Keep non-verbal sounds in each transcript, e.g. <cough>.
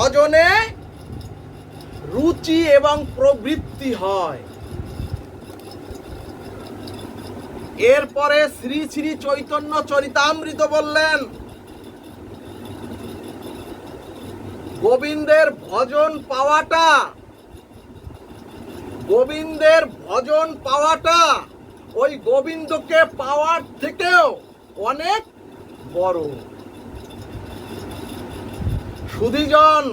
ভজনে রুচি এবং প্রবৃত্তি হয়। এরপরে শ্রী শ্রী চৈতন্য চরিতামৃত বললেন, গোবিন্দের ভজন পাওয়াটা, গোবিন্দের ভজন পাওয়াটা ওই গোবিন্দকে পাওয়ার থেকেও অনেক বড়। সুধীজন,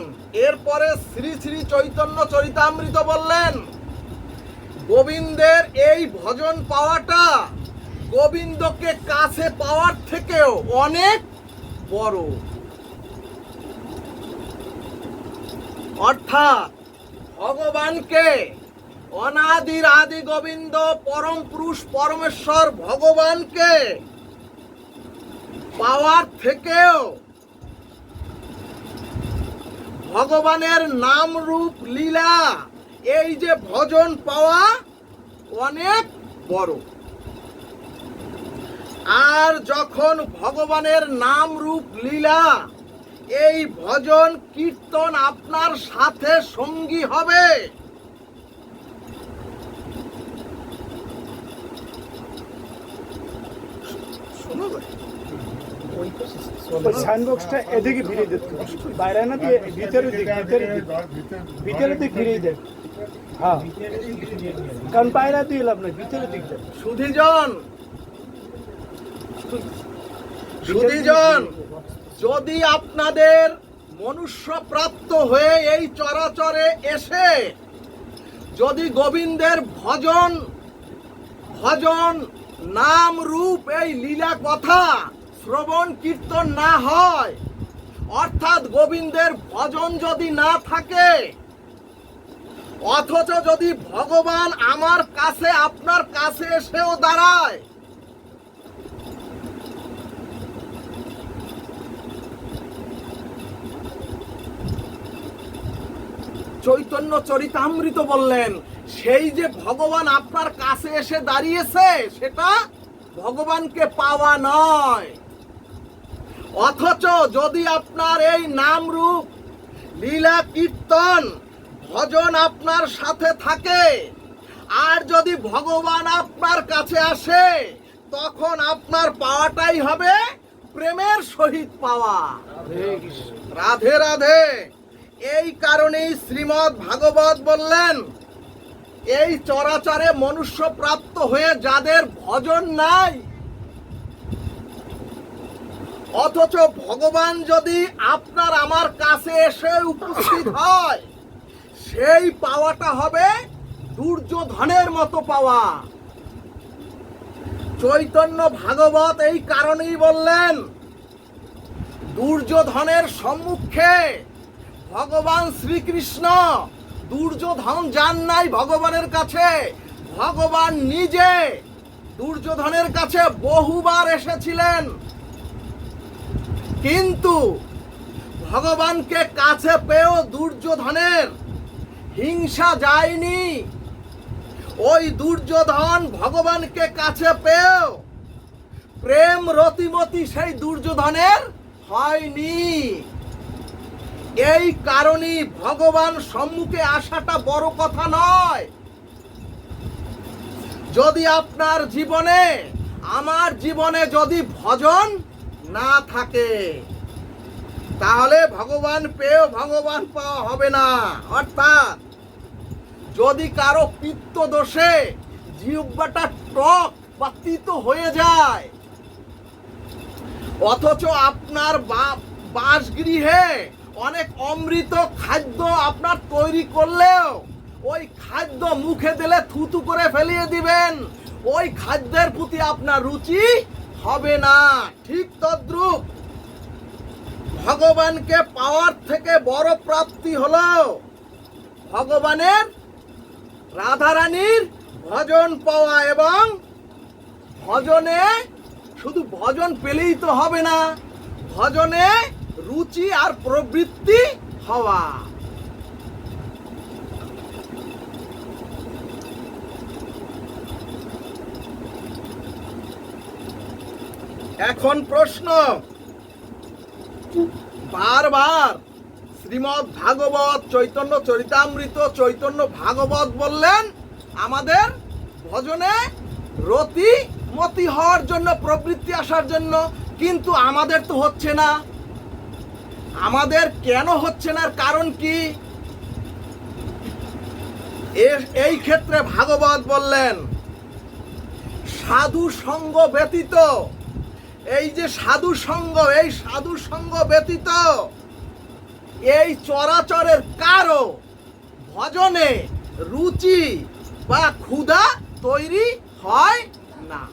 এরপরে শ্রী শ্রী চৈতন্য চরিতামৃত বললেন, গোবিন্দের এই ভজন পাওয়াটা গোবিন্দকে কাছে পাওয়ার থেকেও অনেক বড়। অর্থাৎ ভগবানকে অনাদির আদি গোবিন্দ, পরম পুরুষ পরমেশ্বর ভগবানকে পাওয়ার থেকেও ভগবানের নাম রূপ লীলা। এই যে ভজন পাওয়া অনেক বড়। আর যখন ভগবানের নাম রূপ লীলা, এই ভজন কীর্তন আপনার সাথে সঙ্গী হবে। শোনো ভাই। ওই সাইন বক্সটা এদিকে ফিরিয়ে দিত বাইরে না দিয়ে ভিতরে দিক ভিতরে দিক। ভিতরে দিক ফিরিয়ে দেন হ্যাঁ। কারণ বাইরে দিয়ে লাভ নাই ভিতরে দিক দেন সুধীজন! সুধীজন! যদি আপনাদের মনুষ্য প্রাপ্ত হয়ে এই চরাচরে এসে, যদি গোবিন্দের ভজন ভজন নাম রূপ এই লীলা কথা শ্রবণ কীর্তন না হয়, অর্থাৎ গোবিন্দের ভজন যদি না থাকে, অথচ যদি ভগবান আমার কাছে, আপনার কাছে এসেও দাঁড়ায়, চৈতন্য চরিতামৃত বললেন, সেই যে ভগবান আপনার কাছে এসে দাঁড়িয়েছে, সেটা ভগবানকে পাওয়া নয়। অথচ যদি আপনার এই নাম রূপ লীলা কীর্তন ভজন আপনার সাথে থাকে, আর যদি ভগবান আপনার কাছে আসে, তখন আপনার পাওয়াটাই হবে প্রেমের সহিত পাওয়া। রাধে রাধে। এই কারণেই শ্রীমৎ ভাগবত বললেন, এই চরাচরে মনুষ্য প্রাপ্ত হয়ে যাদের ভজন নাই অথচ ভগবান যদি আপনার আমার কাছে এসে উপস্থিত হয়, সেই পাওয়াটা হবে দুর্যোধনের মতো পাওয়া। চৈতন্য ভাগবত এই কারণেই বললেন, দুর্যোধনের সম্মুখে ভগবান শ্রীকৃষ্ণ, দুর্যোধন যান নাই ভগবানের কাছে, ভগবান নিজে দুর্যোধনের কাছে বহুবার এসেছিলেন। কিন্তু ভগবানকে কাছে পেয়েও দুর্যোধনের হিংসা যায়নি। ওই দুর্যোধন ভগবানকে কাছে পেয়েও প্রেম রতিমতি সেই দুর্যোধনের হয়নি। এই কারণেই ভগবান সম্মুখে আসাটা বড় কথা নয়। যদি আপনার জীবনে, আমার জীবনে যদি ভজন না থাকে, তাহলে ভগবান পেয়েও ভগবান পাওয়া হবে না। অর্থাৎ যদি কারও পিত্ত দোষে জিহ্বাটা টক বা তিতো হয়ে যায়, অথচ আপনার বাসগৃহে অনেক অমৃত খাদ্য আপনার তৈরি করলেও ওই খাদ্য মুখে দিলে থুতু করে ফেলিয়ে দিবেন। ওই খাদ্যের প্রতি আপনার রুচি হবে না। ঠিক তদ্রুপ। ভগবানকে পাওয়ার থেকে বড় প্রাপ্তি হলো ভগবানের রাধারানীর ভজন পাওয়া এবং ভজনে শুধু ভজন পেলেই তো হবে না, ভজনে রুচি আর প্রবৃত্তি হওয়া। এখন প্রশ্ন। বারবার শ্রীমৎ ভাগবত চৈতন্য চরিতামৃত চৈতন্য ভাগবত বললেন, আমাদের ভজনে রতি মতি হওয়ার জন্য, প্রবৃত্তি আসার জন্য, কিন্তু আমাদের তো হচ্ছে না। আমাদের কেন হচ্ছে না কারণ কি? এই ক্ষেত্রে ভাগবত বললেন সাধু সঙ্গ ব্যতীত এই যে সাধু সঙ্গ, এই সাধু সঙ্গ ব্যতীত এই চরাচরের কারও ভজনে রুচি বা ক্ষুধা তৈরি হয় না।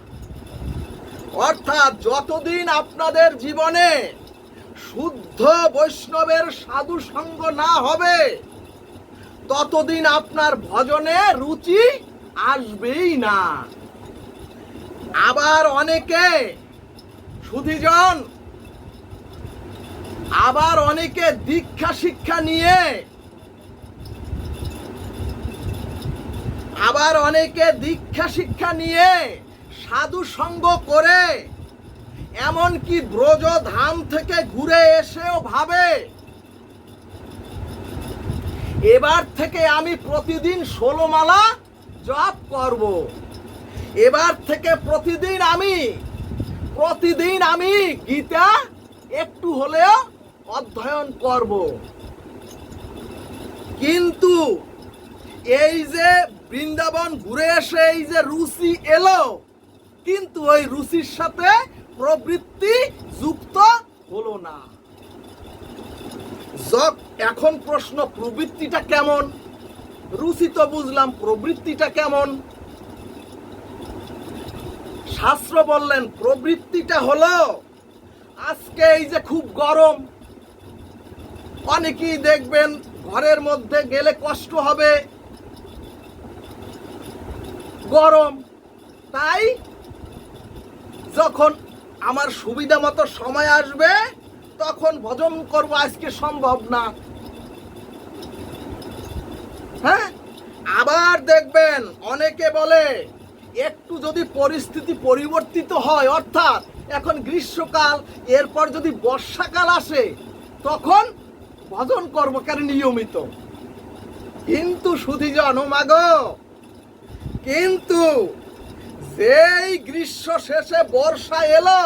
অর্থাৎ যতদিন আপনাদের জীবনে শুদ্ধ বৈষ্ণবের সাধু সঙ্গ না হবে, ততদিন আপনার ভজনে রুচি আসবেই না। আবার অনেকে সুধীজন, আবার অনেকে দীক্ষা শিক্ষা নিয়ে, আবার অনেকে দীক্ষা শিক্ষা নিয়ে সাধু সঙ্গ করে, এমনকি ব্রজ ধাম থেকে ঘুরে এসেও ভাবে। এবার থেকে আমি প্রতিদিন ষোলো মালা জপ করব। এবার থেকে প্রতিদিন আমি প্রতিদিন আমি গীতা একটু হলেও অধ্যয়ন করব। কিন্তু এই যে বৃন্দাবন ঘুরে এসে এই যে রুচি এলো, কিন্তু ওই রুচির সাথে প্রবৃত্তি যুক্ত হলো না। এখন প্রশ্ন, প্রবৃত্তিটা কেমন? রুচি তো বুঝলাম, প্রবৃত্তিটা কেমন? শাস্ত্র বললেন, প্রবৃত্তিটা হলো, আজকে এই যে খুব গরম, অনেকেই দেখবেন ঘরের মধ্যে গেলে কষ্ট হবে। গরম, তাই যখন আমার সুবিধা মতো সময় আসবে, তখন ভজন করব, আজকে সম্ভব না। হ্যাঁ? আবার দেখবেন, অনেকে বলে একটু যদি পরিস্থিতি পরিবর্তিত হয়, অর্থাৎ এখন গ্রীষ্মকাল, এরপর যদি বর্ষাকাল আসে, তখন ভজন করব কেন নিয়মিত। কিন্তু সুধীজন মাগো, কিন্তু যেই গ্রীষ্ম শেষে বর্ষা এলো,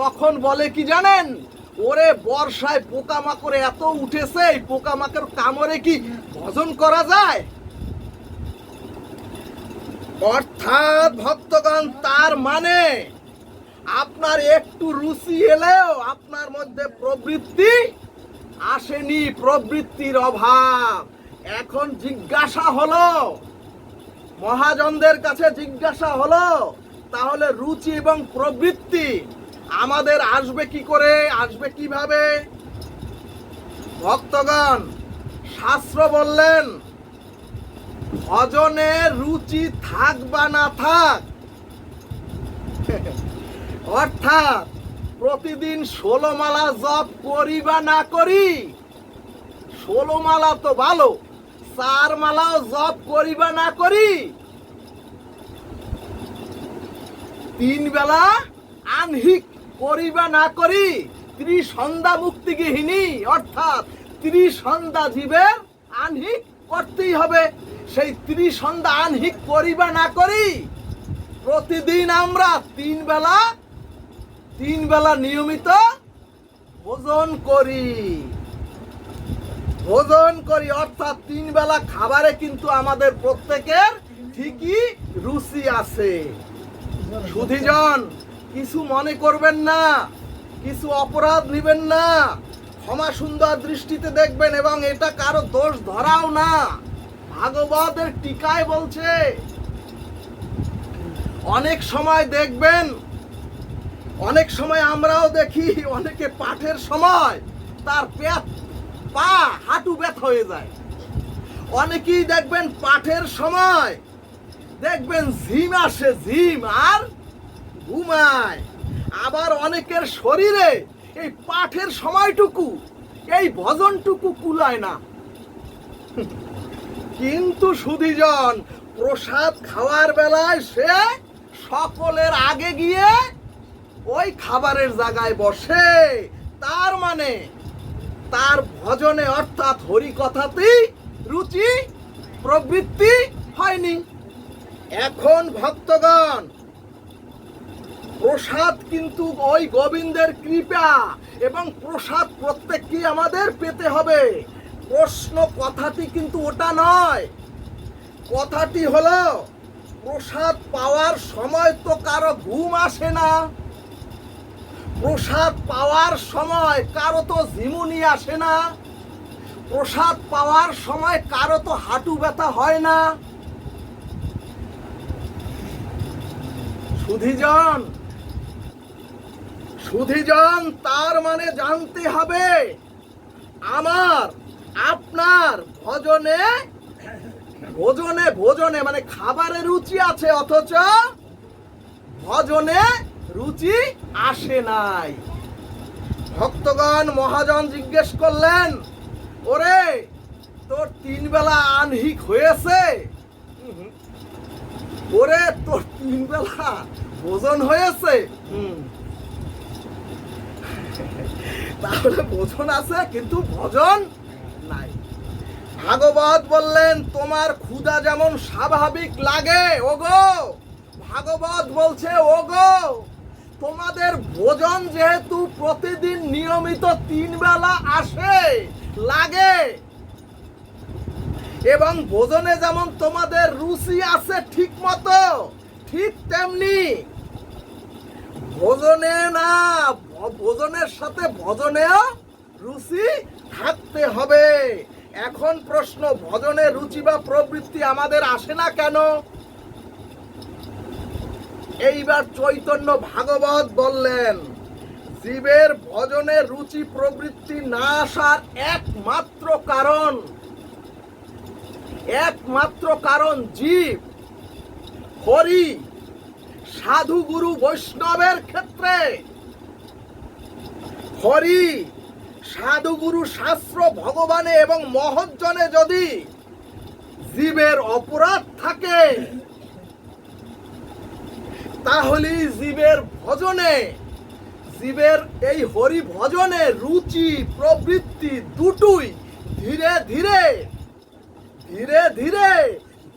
তখন বলে কি জানেন, ওরে বর্ষায় পোকামাকড় এত উঠেছে, এই পোকামাকড় কামড়ে কি ভজন করা যায়? অর্থাৎ ভক্তগণ, তার মানে আপনার একটু রুচি এলেও আপনার মধ্যে প্রবৃত্তি আসেনি, প্রবৃত্তির অভাব। এখন জিজ্ঞাসা হলো, মহাজনদের কাছে জিজ্ঞাসা হলো, তাহলে রুচি এবং প্রবৃত্তি আমাদের আসবে কি করে, আসবে কীভাবে? ভক্তগণ, শাস্ত্র বললেন ভজনে রুচি থাক বা না থাক। অর্থাৎ প্রতিদিন জপ করি বা না করি। তো ভালো, চার মালাও জপ করি বা না করি। তিন বেলা আনহিক করি বা না করি। ত্রিসন্ধ্যা মুক্তিগৃহিণী, অর্থাৎ ত্রিসন্ধ্যা জীবের আনহিক করতেই হবে। সেই ত্রিসন্ধ্যা আনহিক করি বা না করি। প্রতিদিন আমরা তিন বেলা তিন বেলা নিয়মিত ভোজন করি। ভোজন করি, অর্থাৎ তিন বেলা খাবারে কিন্তু আমাদের প্রত্যেকের ঠিকই রুচি আছে। সুধিজন, কিছু মনে করবেন না, কিছু অপরাধ নেবেন না। ক্ষমা সুন্দর দৃষ্টিতে দেখবেন এবং এটা কারও দোষ ধরাও না। ভাগবতের টিকায় বলছে, অনেক সময় দেখবেন, অনেক সময় আমরাও দেখি অনেকে পাঠের সময় তার পেট, পা, হাঁটু ব্যথ হয়ে যায়। অনেকেই দেখবেন পাঠের সময় দেখবেন ঝিম আসে, ঝিম আর ঘুমায়। আবার অনেকের শরীরে এই পাঠের সময়টুকু, এই ভজনটুকু কুলায় না। কিন্তু সুধীজন, প্রসাদ খাওয়ার বেলায় সে সকলের আগে গিয়ে ওই খাবারের জায়গায় বসে। তার মানে তার ভজনে অর্থাৎ হরি কথাতেই রুচি, প্রবৃত্তি হয়নি। এখন ভক্তগণ, প্রসাদ কিন্তু ওই গোবিন্দের কৃপা এবং প্রসাদ প্রত্যেককেই আমাদের পেতে হবে। প্রশ্ন কথাটি কিন্তু ওটা নয়। কথাটি হলো, প্রসাদ পাওয়ার সময় তো কারও ঘুম আসে না। প্রসাদ পাওয়ার সময় কারও তো ঝিমুনি আসে না। প্রসাদ পাওয়ার সময় কারও তো হাঁটু ব্যথা হয় না। সুধিজন সুধিজন, তার মানে জানতে হবে, আমার আপনার ভজনে, ভোজনে ভোজনে মানে খাবারে রুচি আছে অথচ ভজনে রুচি আসে নাই। ভক্তগণ, মহাজন জিজ্ঞেস করলেন, ওরে, তোর তিন বেলা আনহিক হয়েছে? ওরে, তোর তিন বেলা ভোজন হয়েছে। তাহলে ভোজন আছে, কিন্তু ভজন নাই। ভাগবত বললেন, তোমার ক্ষুধা যেমন স্বাভাবিক লাগে, ওগো। ভাগবত বলছে, ওগো, তোমাদের ভোজন যেহেতু প্রতিদিন নিয়মিত তিন বেলা আসে, লাগে। এবং ভোজনে যেমন তোমাদের রুচি আছে ঠিক মতো, ঠিক তেমনি ভোজনে না ভোজনের সাথে ভোজনেও রুচি থাকতে হবে। এখন প্রশ্ন, ভজনে রুচি বা প্রবৃত্তি আমাদের আসে না কেন? এইবার চৈতন্য ভাগবত বললেন, জীবের ভজনে রুচি, প্রবৃত্তি না আসার একমাত্র কারণ একমাত্র কারণ জীব। হরি সাধু গুরু বৈষ্ণবের ক্ষেত্রে। হরি সাধু গুরু শাস্ত্র ভগবানে এবং মহজ্জনে যদি জীবের অপরাধ থাকে তাহলে জীবের ভজনে, জীবের এই হরি ভজনে রুচি, প্রবৃত্তি দুটোই ধীরে ধীরে ধীরে ধীরে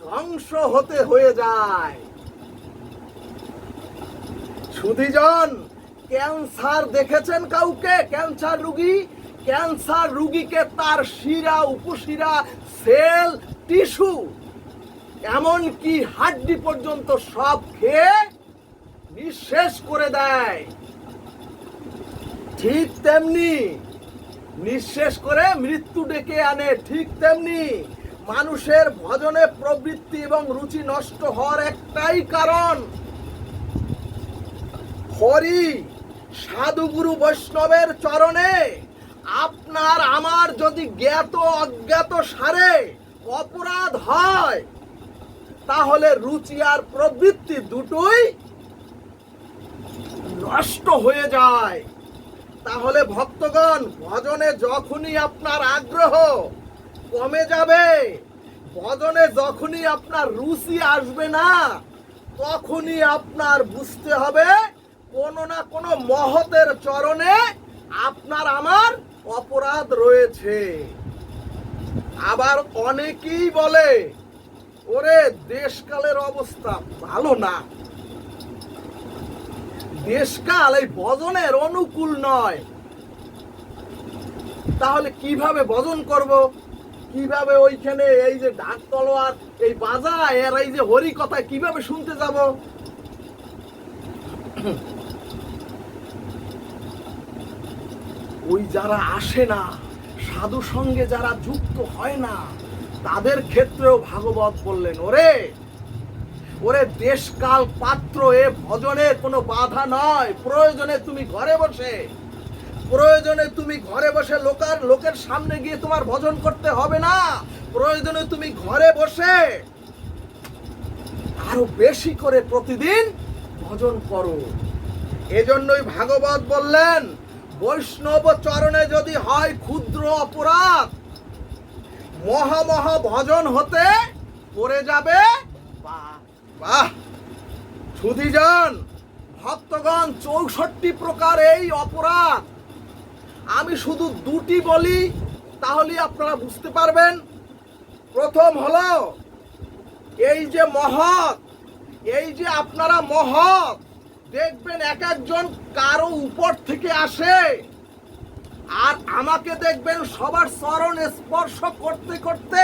ধ্বংস হতে হয়ে যায়। সুধীজন, ক্যান্সার দেখেছেন কাউকে? ক্যান্সার রুগী? ক্যান্সার রুগীকে তার শিরা, উপশিরা, সেল, টিস্যু, এমনকি হাড্ডি পর্যন্ত সব খেয়ে নিঃশেষ করে দেয়। ঠিক তেমনি নিঃশেষ করে মৃত্যু ডেকে আনে, ঠিক তেমনি মানুষের ভজনে প্রবৃত্তি এবং রুচি নষ্ট হওয়ার একটাই কারণ। হরি সাধুগুরু বৈষ্ণবের চরণে আপনার আমার যদি জ্ঞাত অজ্ঞাত সারে অপরাধ হয়, তাহলে রুচি আর প্রবৃত্তি দুটোই নষ্ট হয়ে যায়। তাহলে ভক্তগণ, ভজনে যখনই আপনার আগ্রহ কমে যাবে, ভজনে যখনই আপনার রুচি আসবে না, তখনই আপনার বুঝতে হবে কোনো না কোনো মহতের চরণে আপনার আমার অপরাধ রয়েছে। আবার অনেকেই বলে, ওরে, দেশকালের অবস্থা ভালো না। দেশকাল এই ভজনের অনুকূল নয়। তাহলে কীভাবে ভজন করব? কীভাবে ওইখানে এই যে ঢাক তলোয়ার, এই বাজা এর এই যে হরি কথা কীভাবে শুনতে যাব? ওই যারা আসে না, সাধু সঙ্গে যারা যুক্ত হয় না, তাদের ক্ষেত্রেও ভাগবত বললেন, ওরে ওরে দেশকাল পাত্র, এ ভজনের কোনো বাধা নয়। প্রয়োজনে তুমি ঘরে বসে, প্রয়োজনে তুমি ঘরে বসে লোকার, লোকের সামনে গিয়ে তোমার ভজন করতে হবে না। প্রয়োজনে তুমি ঘরে বসে আরও বেশি করে প্রতিদিন ভজন করো। এজন্যই ভাগবত বললেন বৈষ্ণব চরণে যদি হয় ক্ষুদ্র অপরাধ মহা মহা ভজন হতে পড়ে যাবে সুধীজন, ভক্তগণ, চৌষট্টি প্রকার এই অপরাধ। আমি শুধু দুটি বলি তাহলে আপনারা বুঝতে পারবেন। প্রথম হলো, এই যে মহৎ, এই যে আপনারা মহৎ দেখবেন এক একজন কারও উপর থেকে আসে। আর আমাকে দেখবেন সবার চরণ স্পর্শ করতে করতে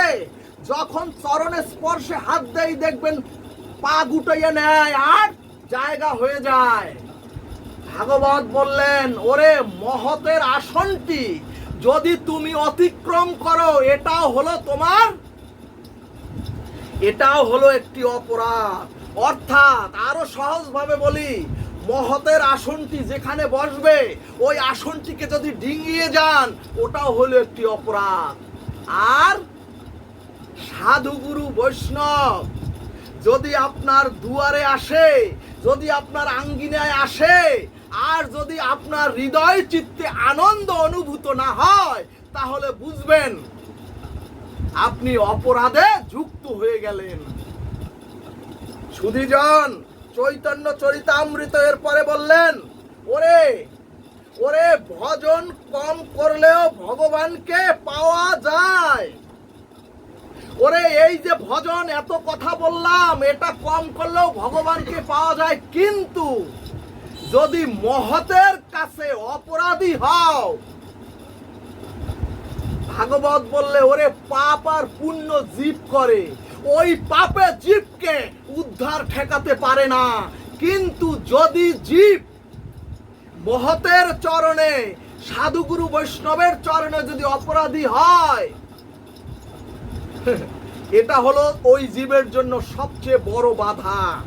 যখন চরণে স্পর্শে হাত দেয়, দেখবেন পা গুটাইয়ে নেয় আর জায়গা হয়ে যায়। ভাগবত বললেন, ওরে মহতের আসনটি যদি তুমি অতিক্রম করো, এটাও হলো তোমার, এটাও হলো একটি অপরাধ। অর্থাৎ আরও সহজভাবে বলি, মহতের আসনটি যেখানে বসবে, ওই আসনটিকে যদি ডিঙিয়ে যান, ওটাও হলো একটি অপরাধ। আর সাধুগুরু বৈষ্ণব, যদি আপনার দুয়ারে আসে, যদি আপনার আঙ্গিনায় আসে, আর যদি আপনার হৃদয় চিত্তে আনন্দ অনুভূত না হয়, তাহলে বুঝবেন, আপনি অপরাধে যুক্ত হয়ে গেলেন। সুধীজন চৈতন্য চরিতামৃত এর পরে বললেন, ওরে ওরে ভজন কম করলেও ভগবানকে পাওয়া যায়। ওরে, এই যে ভজন, এত কথা বললাম, এটা কম করলেও ভগবানকে পাওয়া যায়। কিন্তু যদি মহতের কাছে অপরাধী হও, ভাগবত বললে, ওরে পাপ আর পুণ্য জীব করে ওই পাপে জীবকে উদ্ধার ঠেকাতে পারে না। কিন্তু যদি জীব মহতের চরণে, সাধুগুরু বৈষ্ণবের চরণে যদি অপরাধী হয়, <laughs> এটা হলো ওই জীবের জন্য সবচেয়ে বড় বাধা।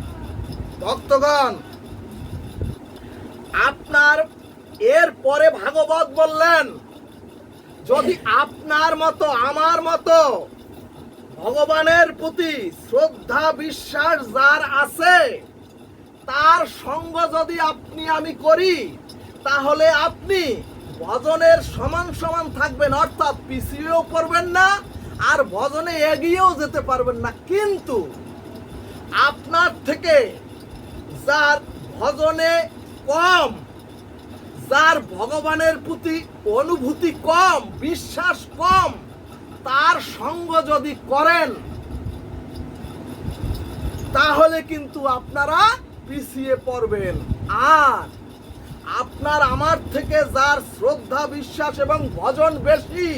ভক্তগণ, আপনার এর পরে ভাগবত বললেন, যদি আপনার মতো, আমার মতো ভগবানের প্রতি শ্রদ্ধা, বিশ্বাস যার আছে, তার সঙ্গ যদি আপনি আমি করি, তাহলে আপনি ভজনের সমান সমান থাকবেন। অর্থাৎ পিছিয়েও পড়বেন না আর ভজনে এগিয়েও যেতে পারবেন না। কিন্তু আপনার থেকে যার ভজনে কম, যার ভগবানের প্রতি অনুভূতি কম, বিশ্বাস কম তার সঙ্গ যদি করেন, তাহলে কিন্তু আপনারা পিছিয়ে পড়বেন। আর আপনার আমার থেকে যার শ্রদ্ধা, বিশ্বাস এবং ভজন বেশি,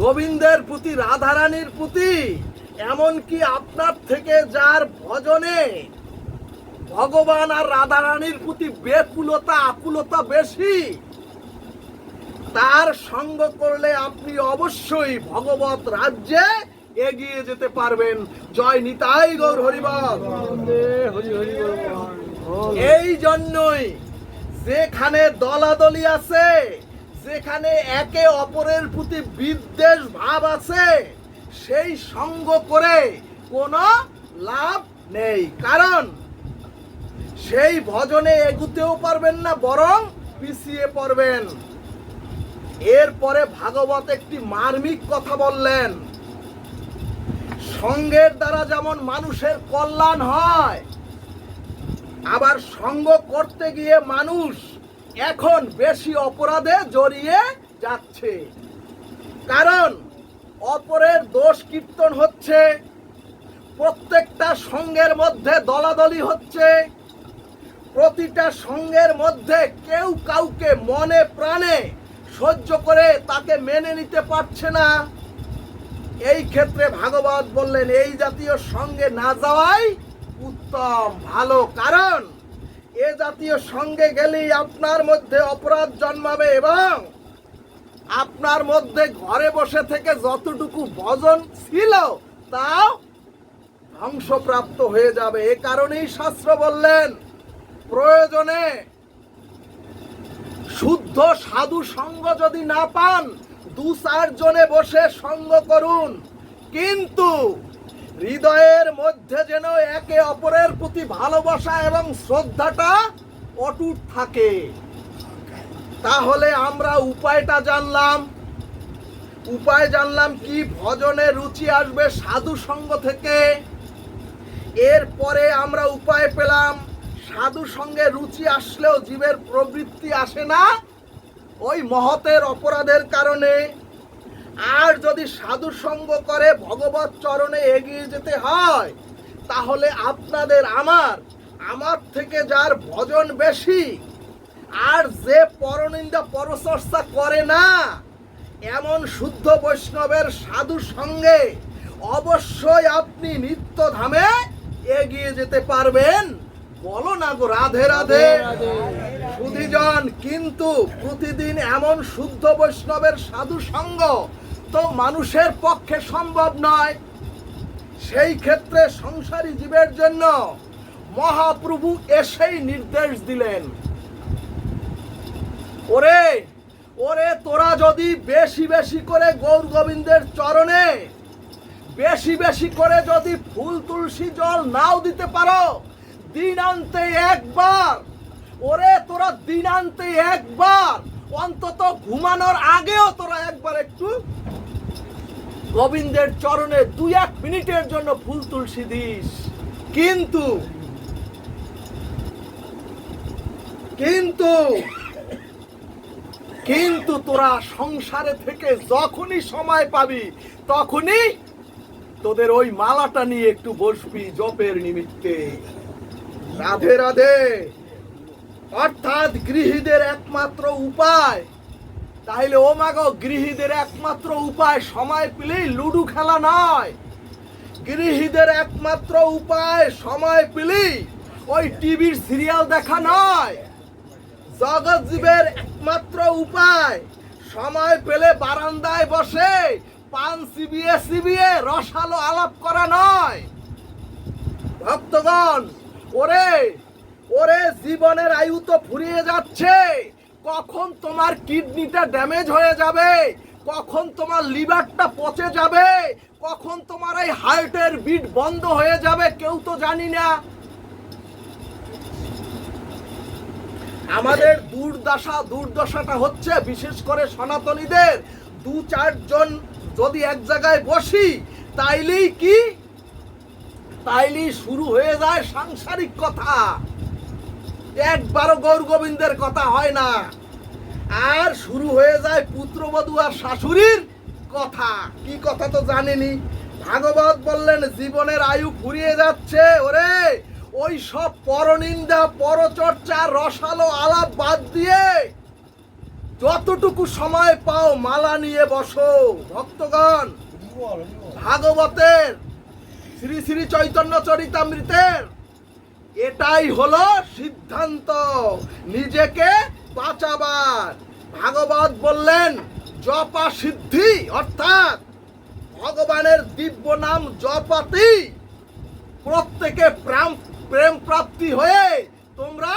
গোবিন্দের প্রতি, রাধারানীর প্রতি, এমনকি আপনার থেকে যার ভজনে ভগবান আর রাধারানীর প্রতি বেকুলতা আকুলতা বেশি তার সঙ্গ করলে আপনি অবশ্যই ভগবত রাজ্যে এগিয়ে যেতে পারবেন। জয় নিতাই গৌর হরিবল। হরি হরি এই জন্যই যেখানে দলাদলি আছে, যেখানে একে অপরের প্রতি বিদ্বেষ ভাব আছে, সেই সঙ্গ করে কোনো লাভ নেই। কারণ সেই ভজনে এগুতেও পারবেন না, বরং পিছিয়ে পড়বেন। এরপরে ভাগবত একটি মার্মিক কথা বললেন, সঙ্গের দ্বারা যেমন মানুষের কল্যাণ হয়, আবার সঙ্গ করতে গিয়ে মানুষ এখন বেশি অপরাধে জড়িয়ে যাচ্ছে। কারণ অপরের দোষ কীর্তন হচ্ছে, প্রত্যেকটা সঙ্গের মধ্যে দলাদলি হচ্ছে, প্রতিটা সঙ্গের মধ্যে কেউ কাউকে মনে প্রাণে সহ্য করে তাকে মেনে নিতে পারছে না। এই ক্ষেত্রে ভাগবত বললেন, এই জাতীয় সঙ্গে না যাওয়াই উত্তম, ভালো কারণ। এ জাতীয় সঙ্গে গেলেই আপনার মধ্যে অপরাধ জন্মাবে এবং আপনার মধ্যে ঘরে বসে থেকে যতটুকু ভজন ছিল তাও ধ্বংসপ্রাপ্ত হয়ে যাবে। এ কারণেই শাস্ত্র বললেন, প্রয়োজনে শুদ্ধ সাধু সঙ্গ যদি না পান, দু চারজনে বসে সঙ্গ করুন। কিন্তু হৃদয়ের মধ্যে যেন একে অপরের প্রতি ভালোবাসা এবং শ্রদ্ধাটা অটুট থাকে। তাহলে আমরা উপায়টা জানলাম। উপায় জানলাম কি ভজনে রুচি আসবে সাধু সঙ্গ থেকে। এরপরে আমরা উপায় পেলাম। সাধু সঙ্গে রুচি আসলেও জীবের প্রবৃত্তি আসে না। ওই মহতের অপরাধের কারণে। আর যদি সাধু সঙ্গ করে ভগবত চরণে এগিয়ে যেতে হয়, তাহলে আপনাদের আমার আমার থেকে যার ভজন বেশি, আর যে পরনিন্দা পরচর্চা করে না, এমন শুদ্ধ বৈষ্ণবের সাধু সঙ্গে অবশ্যই আপনি নিত্য ধামে এগিয়ে যেতে পারবেন। বলো না গো, রাধে রাধে। সুধিজন, কিন্তু প্রতিদিন এমন শুদ্ধ বৈষ্ণবের সাধু সঙ্গ তো মানুষের পক্ষে সম্ভব নয়। সেই ক্ষেত্রে সংসারী জীবের জন্য মহাপ্রভু এসেই নির্দেশ দিলেন। ওরে ওরে, তোরা যদি বেশি বেশি করে গৌর গোবিন্দের চরণে, বেশি বেশি করে যদি ফুল তুলসী জল নাও দিতে পারো দিনান্তে একবার। ওরে, তোরা দিনান্তে একবার। অন্তত ঘুমানোর আগেও তোরা একবার একটু গোবিন্দের চরণে দুই এক মিনিটের জন্য ফুল তুলসী দিস। কিন্তু কিন্তু কিন্তু তোরা সংসারে থেকে যখনই সময় পাবি, তখনই তোদের ওই মালাটা নিয়ে একটু বসবি জপের নিমিত্তে। রাধে রাধে। অর্থাৎ গৃহীদের একমাত্র উপায়। তাহলে ও মাগো, গৃহীদের একমাত্র উপায় সময় পেলেই লুডু খেলা নয়। গৃহীদের একমাত্র উপায় সময় পেলেই ওই টিভির সিরিয়াল দেখা নয়। জগৎ জীবের একমাত্র উপায় সময় পেলে বারান্দায় বসে পান সিবিয়ে সিবিয়ে রসালো আলাপ করা নয়। ভক্তগণ ওরে ওরে জীবনের আয়ু তো ফুরিয়ে যাচ্ছে। কখন তোমার কিডনিটা ড্যামেজ হয়ে যাবে? কখন তোমার লিভারটা পচে যাবে? কখন তোমার এই হার্টের বিট বন্ধ হয়ে যাবে? কেউ তো জানি না। আমাদের দুর্দশা, দুর্দশাটা হচ্ছে বিশেষ করে সনাতনীদের। দু চারজন যদি এক জায়গায় বসি, তাইলেই কি? তাইলেই শুরু হয়ে যায় সাংসারিক কথা। একবারও গৌর গোবিন্দের কথা হয় না। আর শুরু হয়ে যায় পুত্রবধূ আর শাশুড়ির কথা। কি কথা তো জানেনি? ভাগবত বললেন জীবনের আয়ু ফুরিয়ে যাচ্ছে। ওরে ওই সব পরনিন্দা পরচর্চা রসালো আলাপ বাদ দিয়ে যতটুকু সময় পাও মালা নিয়ে বসো ভক্তগণ। ভাগবতের শ্রী শ্রী চৈতন্য চরিতামৃতের। এটাই হলো সিদ্ধান্ত। নিজেকে বাঁচাবার। ভাগবত বললেন, জপা সিদ্ধি, অর্থাৎ ভগবানের দিব্য নাম জপাতি। প্রত্যেকে প্রাম প্রাপ্তি হয়ে তোমরা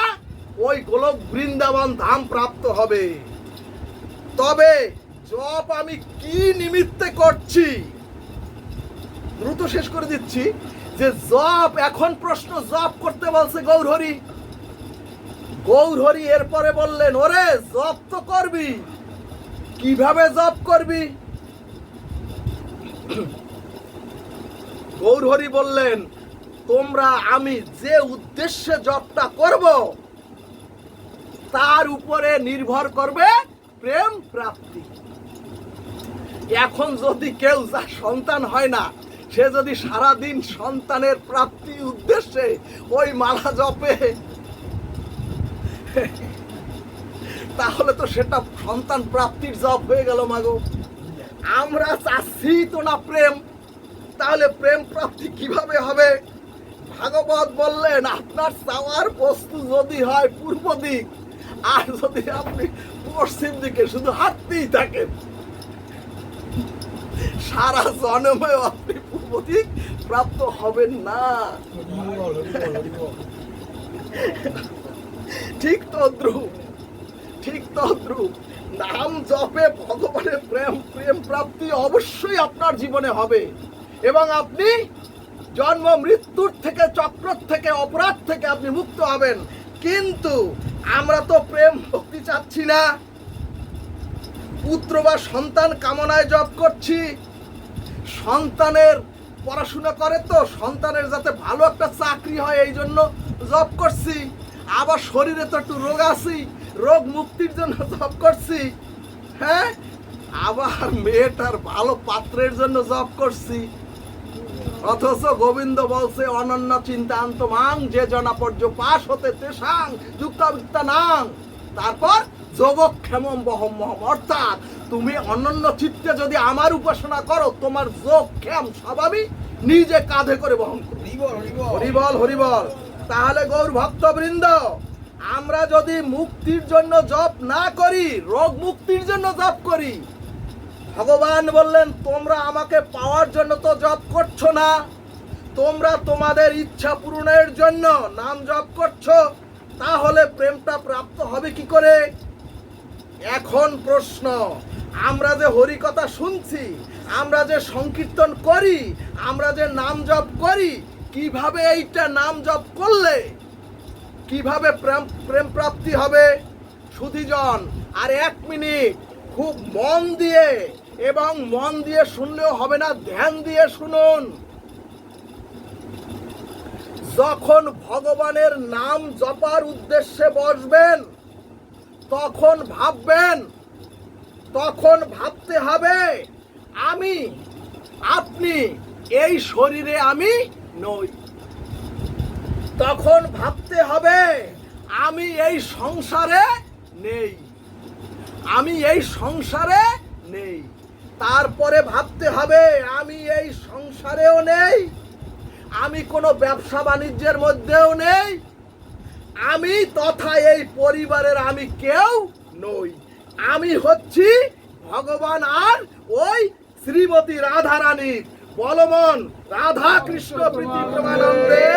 ওই গোলক বৃন্দাবন ধাম প্রাপ্ত হবে। তবে জপ আমি কি নিমিত্তে করছি? দ্রুত শেষ করে দিচ্ছি যে জপ, এখন প্রশ্ন জপ করতে বলছে গৌরহরি। গৌরহরি এরপরে বললেন, ওরে, জপ তো করবি। কীভাবে জপ করবি? গৌরহরি বললেন, তোমরা আমি যে উদ্দেশ্যে জপটা করব, তার উপরে নির্ভর করবে প্রেম প্রাপ্তি। এখন যদি কেউ যা সন্তান হয় না সে যদি সারাদিন সন্তানের প্রাপ্তি উদ্দেশ্যে ওই মালা জপে, তাহলে তো সেটা সন্তান প্রাপ্তির জপ হয়ে গেল মাগো। আমরা চাচ্ছি তো না প্রেম। তাহলে প্রেম প্রাপ্তি কীভাবে হবে? ভাগবত বললেন, আপনার চাওয়ার বস্তু যদি হয় পূর্ব দিক, আর যদি আপনি পশ্চিম দিকে শুধু হাঁটতেই থাকেন সারা জন্মেও আপনি পূর্ব দিক প্রাপ্ত হবেন না। ঠিক তদ্রুপ ঠিক তদ্রুপ। নাম জপে ভগবানের প্রেম প্রেম প্রাপ্তি অবশ্যই আপনার জীবনে হবে। এবং আপনি জন্ম, মৃত্যুর থেকে চক্র থেকে, অপরাধ থেকে আপনি মুক্ত হবেন। কিন্তু আমরা তো প্রেম ভক্তি চাচ্ছি না। পুত্র বা সন্তান কামনায় জব করছি। সন্তানের পড়াশোনা করে তো, সন্তানের যাতে ভালো একটা চাকরি হয় এই জন্য জব করছি। আবার শরীরে তো একটু রোগ আছি, রোগ মুক্তির জন্য জব করছি। হ্যাঁ? আবার মেয়েটার ভালো পাত্রের জন্য জব করছি। অথচ গোবিন্দ বলছে, অনন্য চিন্তান্ত মাং, যে জনা পর্য পাশ হতে তেসাং যুক্তাবিত্তা নাং। তারপর যোগক্ষেম বহম মহম অর্থাৎ তুমি অনন্য চিত্তে যদি আমার উপাসনা করো তোমার যোগক্ষেম স্বভাবই নিজে কাঁধে করে বহন হরিবল হরিবল। তাহলে গৌর ভক্তবৃন্দ আমরা যদি মুক্তির জন্য জপ না করি রোগ মুক্তির জন্য জপ করি ভগবান বললেন তোমরা আমাকে পাওয়ার জন্য তো জপ করছ না। তোমরা তোমাদের ইচ্ছা পূরণের জন্য নাম জপ করছ। তাহলে প্রেমটা প্রাপ্ত হবে কি করে? এখন প্রশ্ন, আমরা যে হরি কথা শুনছি, আমরা যে সংকীর্তন করি, আমরা যে নাম জপ করি, কীভাবে এইটা নাম জপ করলে কীভাবে প্রেম প্রেম প্রাপ্তি হবে? সুধীজন, আর এক মিনিট, খুব মন দিয়ে, এবং মন দিয়ে শুনলেও হবে না, ধ্যান দিয়ে শুনুন। যখন ভগবানের নাম জপার উদ্দেশ্যে বসবেন তখন ভাববেন, তখন ভাবতে হবে, আমি, আপনি, এই শরীরে আমি নই। তখন ভাবতে হবে, আমি এই সংসারে নেই। আমি এই সংসারে নেই। তারপরে ভাবতে হবে, আমি এই সংসারেও নেই। আমি কোনো ব্যবসা বাণিজ্যের মধ্যেও নেই। আমি তথা এই পরিবারের আমি কেউ নই। আমি হচ্ছি ভগবান আর ওই শ্রীমতী রাধা রানী বলমন রাধা কৃষ্ণ প্রীতি প্রমানন্দে।